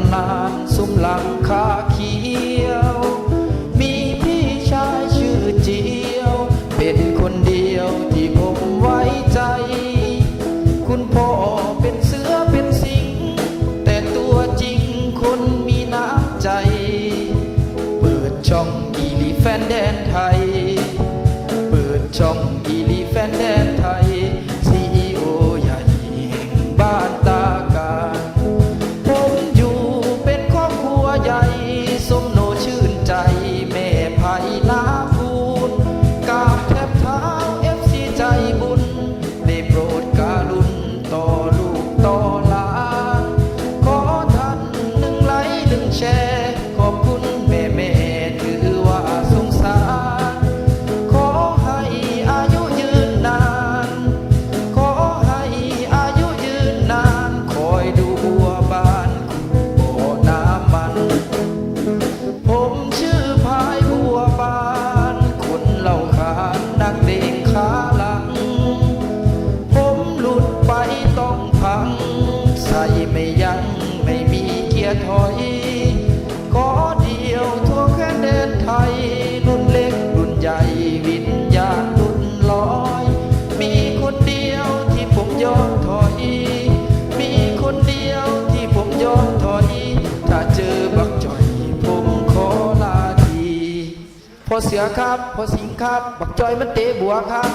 ำนานสุมหลังคา ถอย ก็เดียวทั่วแค่เดินไทย รุ่นเล็กรุ่นใหญ่วิญญาณรุ่นลอย มีคนเดียวที่ผมยอมถอย มีคนเดียวที่ผมยอมถอย ถ้าเจอบักจ่อยผมขอลาทีพอเสือครับ พอสิงครับ บักจ่อยมันเตะบัวครับ